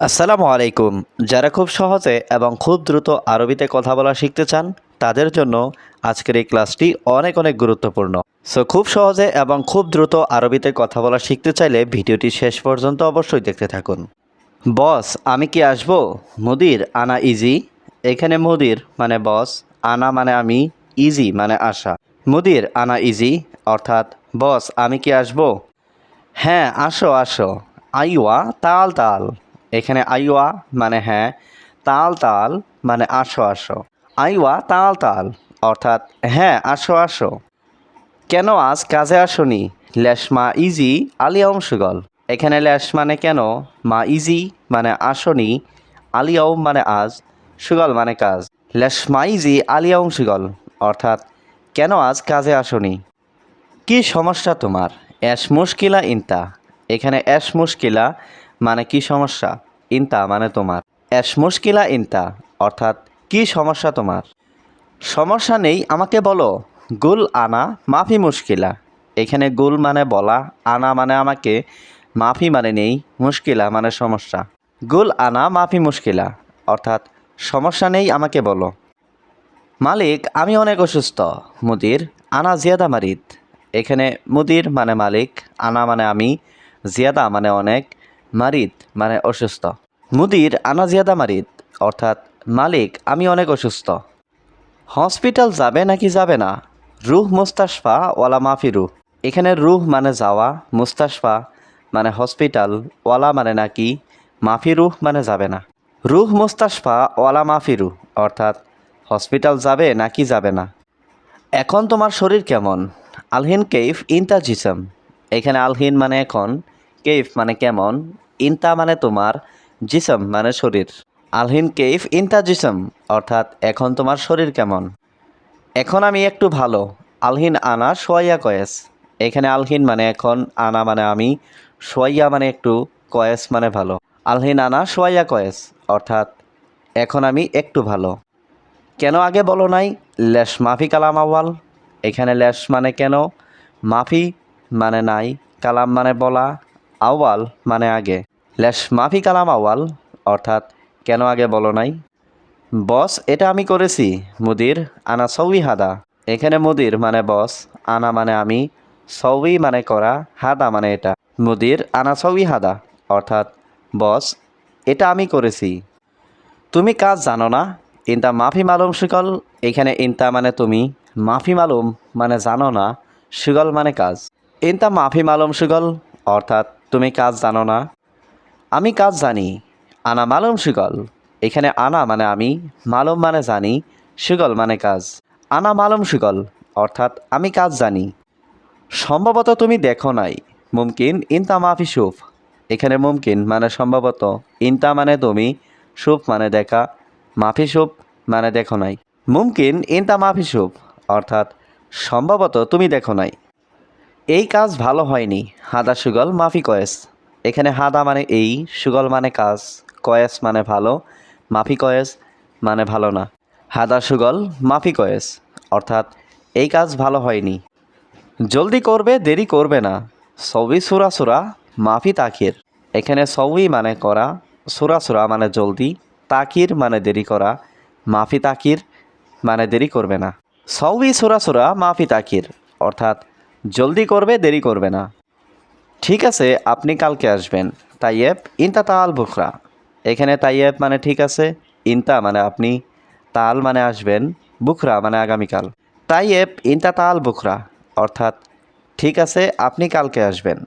আসসালামু আলাইকুম। যারা খুব সহজে এবং খুব দ্রুত আরবিতে কথা বলা শিখতে চান, তাদের জন্য আজকের এই ক্লাসটি অনেক অনেক গুরুত্বপূর্ণ। সো খুব সহজে এবং খুব দ্রুত আরবিতে কথা বলা শিখতে চাইলে ভিডিওটি শেষ পর্যন্ত অবশ্যই দেখতে থাকুন। বস আমি কি আসব? মুদির, আনা ইজি এখানে মুদির মানে বস আনা মানে আমি ইজি মানে আসা মুদির, আনা ইজি অর্থাৎ বস আমি কি আসব? হ্যাঁ আসো আসো। আইওয়া, তাল তাল। এখানে আইওয়া মানে হ্যাঁ তাল তাল মানে আসো আসো। আইওয়া তাল তাল, অর্থাৎ হ্যাঁ আসো আসো। কেন আজ কাজে আসনি? লেশমা ইজি আলিয়াউম সুগল এখানে লেশ মানে কেন? মা ইজি মানে আসনি আলিয়াউম মানে আজ, সুগল মানে কাজ। লেশমা ইজি আলিয়াউম সুগল অর্থাৎ কেন আজ কাজে আসনি? কি সমস্যা তোমার? অ্যাশ মুশকিলা ইনতা। এখানে অ্যাশ মুশকিলা মানে কি সমস্যা? ইনতা মানে তোমার। অ্যাশ মুশকিলা ইনতা, অর্থাৎ কি সমস্যা তোমার? সমস্যা নেই, আমাকে বলো। গুল আনা, মাফি মুশকিলা। এখানে গুল মানে বলা, আনা মানে আমাকে। মাফি মানে নেই, মুশকিলা মানে সমস্যা। গুল আনা, মাফি মুশকিলা, অর্থাৎ সমস্যা নেই, আমাকে বলো। মালিক, আমি অনেক অসুস্থ। মুদির, আনা জিয়াদা মারিদ। এখানে মুদির মানে মালিক, আনা মানে আমি, জিয়াদা মানে অনেক। মারিদ মানে অসুস্থ। মুদির আনা জিয়াদা মারিদ অর্থাৎ মালিক, আমি অনেক অসুস্থ। হসপিটাল যাবে নাকি যাবে না? রুহ মুস্তাশফা ওয়ালা মাফি রুহ। এখানে রুহ মানে যাওয়া, মুস্তাশফা মানে হসপিটাল, ওয়ালা মানে নাকি মাফি রুহ মানে যাবে না। রুহ মুস্তাশফা ওয়ালা মাফি রুহ, অর্থাৎ হসপিটাল যাবে নাকি যাবে না। এখন তোমার শরীর কেমন? আলহিন কেইফ ইনতা জিসম। এখানে আলহিন মানে এখন কেইফ মানে কেমন? ইনতা মানে তোমার জিসম মানে শরীর। আলহিন কেইফ ইনতা জিসম, অর্থাৎ এখন তোমার শরীর কেমন? এখন আমি একটু ভালো, আলহিন আনা সোয়াইয়া কয়েস। এখানে আলহিন মানে এখন, আনা মানে আমি, সোয়াইয়া মানে একটু, কয়েস মানে ভালো। আলহিন আনা সোয়াইয়া কয়েস, অর্থাৎ এখন আমি একটু ভালো। কেন আগে বলো নাই? লেশ মাফি কালাম আওয়াল এখানে লেশ মানে কেন? মাফি মানে নাই, কালাম মানে বলা। আওয়াল মানে আগে। লেশ, মাফি কালাম আওয়াল অর্থাৎ কেন আগে বলো নাই? বস, এটা আমি করেছি। মুদির, আনা সৌই হাদা। এখানে মুদির মানে বস, আনা মানে আমি, সৌই মানে করা, হাদা মানে এটা। মুদির, আনা সৌই হাদা, অর্থাৎ বস, এটা আমি করেছি। তুমি কাজ জানো না? ইনতা মাফি মালুম সুগল এখানে ইনতা মানে তুমি, মাফি মালুম মানে জানো না সুগল মানে কাজ। ইনতা মাফি মালুম সুগল অর্থাৎ তুমি কাজ জানো না? আমি কাজ জানি, আনা মালুম সুগল এখানে আনা মানে আমি, মালুম মানে জানি সুগল মানে কাজ। আনা মালুম সুগল অর্থাৎ আমি কাজ জানি। সম্ভবত তুমি দেখো নাই, মুমকিন ইনতা মাফি সুফ। এখানে মুমকিন মানে সম্ভবত, ইনতা মানে তুমি, সুফ মানে দেখা, মাফি সুপ মানে দেখো নাই। মুমকিন ইনতা মাফি সুপ অর্থাৎ সম্ভবত তুমি দেখো নাই। এই কাজ ভালো হয়নি। হাদা সুগল, মাফি কয়েস। এখানে হাদা মানে এই, সুগল মানে কাজ, কয়েস মানে ভালো, মাফি কয়েস মানে ভালো না। হাদা সুগল, মাফি কয়েস। অর্থাৎ এই কাজ ভালো হয়নি। জলদি করবে, দেরি করবে না। সবই সুরা সুরা, মাফি তাকির। এখানে সবই মানে করা, সুরা সুরা মানে জলদি। তাকির মানে দেরি করা, মাফি তাকির মানে দেরি করবে না। সবই সুরা সুরা, মাফি তাকির। অর্থাৎ জলদি করবে, দেরি করবে না। ঠিক আছে, আপনি কালকে আসবেন। তাইয়েব, ইনতা তাল বুখরা এখানে তাইয়েব মানে ঠিক আছে, ইনতা মানে আপনি, তাল মানে আসবেন বুখরা মানে আগামীকাল। তাইয়েব, ইনতা তাল বুখরা অর্থাৎ ঠিক আছে, আপনি কালকে আসবেন।